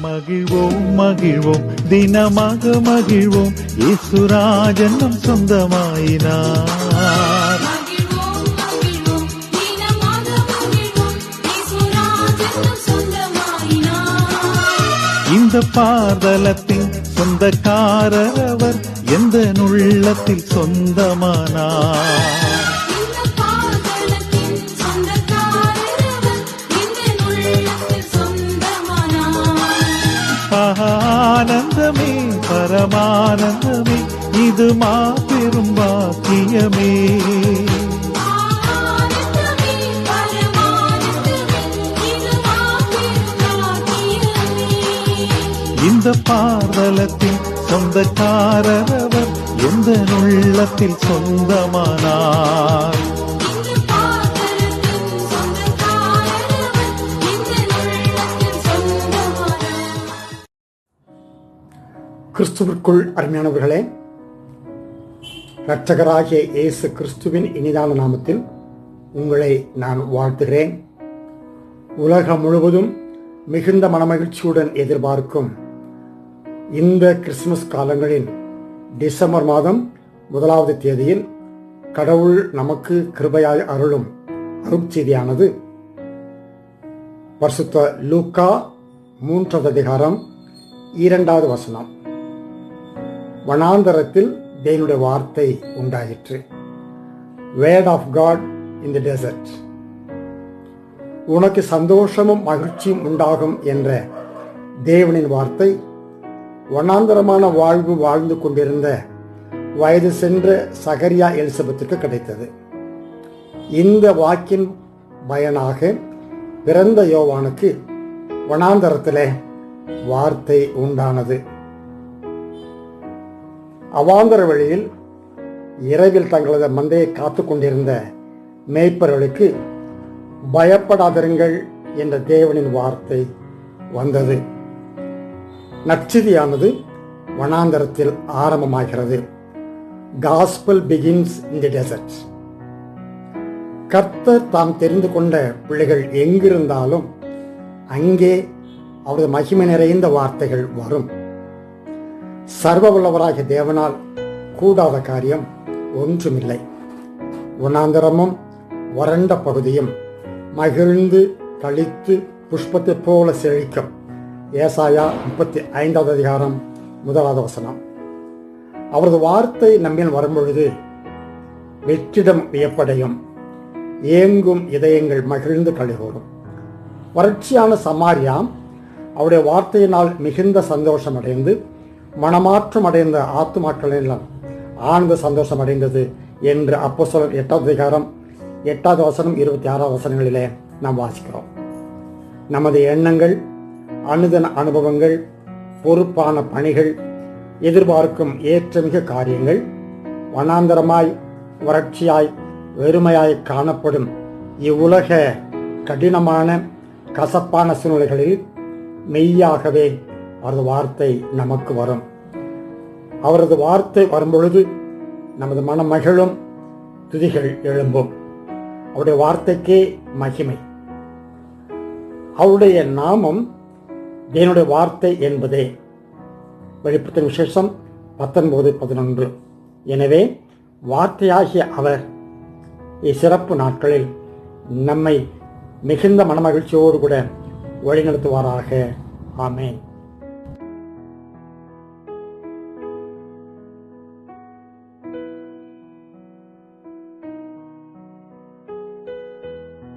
மகிழ்வோம் மகிழ்வோம். தினமாக மகிழ்வோம். இசுராஜன் நம் சொந்தமாயினார். இந்த பாதலத்தின் சொந்தக்காரர் அவர் எந்த நுள்ளத்தில் சொந்தமானார்? ஆனந்தமே பரமானந்தமே இது மாபெரும் பாக்கியமே. இந்த பாதலத்தின் சொந்தக்காரர் அவர் எந்த நுள்ளத்தில் சொந்தமானார்? கிறிஸ்துவிற்குள் அருமையானவர்களே இரட்சகராகிய இயேசு கிறிஸ்துவின் இனிதான நாமத்தில் உங்களை நான் வாழ்த்துகிறேன். உலகம் முழுவதும் மிகுந்த மனமகிழ்ச்சியுடன் எதிர்பார்க்கும் இந்த கிறிஸ்துமஸ் காலங்களில் டிசம்பர் மாதம் முதலாவது தேதியில் கடவுள் நமக்கு கிருபையாய் அருளும் அருட்செய்தியானது. பரிசுத்த லூக்கா மூன்றாவது அதிகாரம் இரண்டாவது வசனம். வனாந்தரத்தில் தேவனுடைய வார்த்தை உண்டாயிற்று. Word of God in the desert உனக்கு சந்தோஷமும் மகிழ்ச்சியும் உண்டாகும் என்ற தேவனின் வார்த்தை வனாந்தரமான வாழ்வு வாழ்ந்து கொண்டிருந்த வயது சென்ற சகரியா எலிசபெத்துக்கு கிடைத்தது. இந்த வாக்கின் பயனாக பிறந்த யோவானுக்கு வனாந்தரத்திலே வார்த்தை உண்டானது. அவாந்தர வழியில் இரவில் தங்களது மந்தையை காத்து கொண்டிருந்த மேய்ப்பர்களுக்கு பயப்படாதிருங்கள் என்ற தேவனின் வார்த்தை வந்தது. நற்செய்தியானது வனாந்தரத்தில் ஆரம்பமாகிறது. Gospel begins in the desert கர்த்தர் தாம் தெரிந்து கொண்ட பிள்ளைகள் எங்கிருந்தாலும் அங்கே அவரது மகிமை நிறைந்த வார்த்தைகள் வரும். சர்வ வல்லவராகிய தேவனால் கூடாத காரியம் ஒன்றுமில்லை. உணாந்தரமும் வறண்ட பகுதியும் மகிழ்ந்து கழித்து புஷ்பத்தை போல செழிக்கும். ஏசாயா முப்பத்தி ஐந்தாவது அதிகாரம் முதலாவது வசனம். அவரது வார்த்தை நம்மில் வரும்பொழுது வெற்றிடம் வியப்படையும். ஏங்கும் இதயங்கள் மகிழ்ந்து கழிகூறும் வறட்சியான சமாரியாம் அவருடைய வார்த்தையினால் மிகுந்த சந்தோஷம் அடைந்து மனமாற்றம் அடைந்த ஆத்துமாக்களெல்லாம் ஆழ்ந்த சந்தோஷம் அடைந்தது என்று அப்போ சொல்ல எட்டாவது அதிகாரம் எட்டாவது வசனம் இருபத்தி ஆறாவது வசனங்களிலே நாம் வாசிக்கிறோம். நமது எண்ணங்கள் அனுதன அனுபவங்கள் பொறுப்பான பணிகள் எதிர்பார்க்கும் ஏற்றமிக காரியங்கள் வனாந்தரமாய் வறட்சியாய் வெறுமையாய் காணப்படும் இவ்வுலக கடினமான கசப்பான சூழ்நிலைகளில் மெய்யாகவே அவரது வார்த்தை நமக்கு வரும். அவரது வார்த்தை வரும்பொழுது நமது மனம் மகிழும் துதிகள் எழும்பும். அவருடைய வார்த்தைக்கே மகிமை. அவருடைய நாமம் தேவனுடைய வார்த்தை என்பதே. வெளிப்படுத்தும் விசேஷம் பத்தொன்பது பதினொன்று. எனவே வார்த்தையாகிய அவர் இச்சிறப்பு நாட்களில் நம்மை மிகுந்த மனமகிழ்ச்சியோடு கூட வழிநடத்துவாராக. ஆமேன்.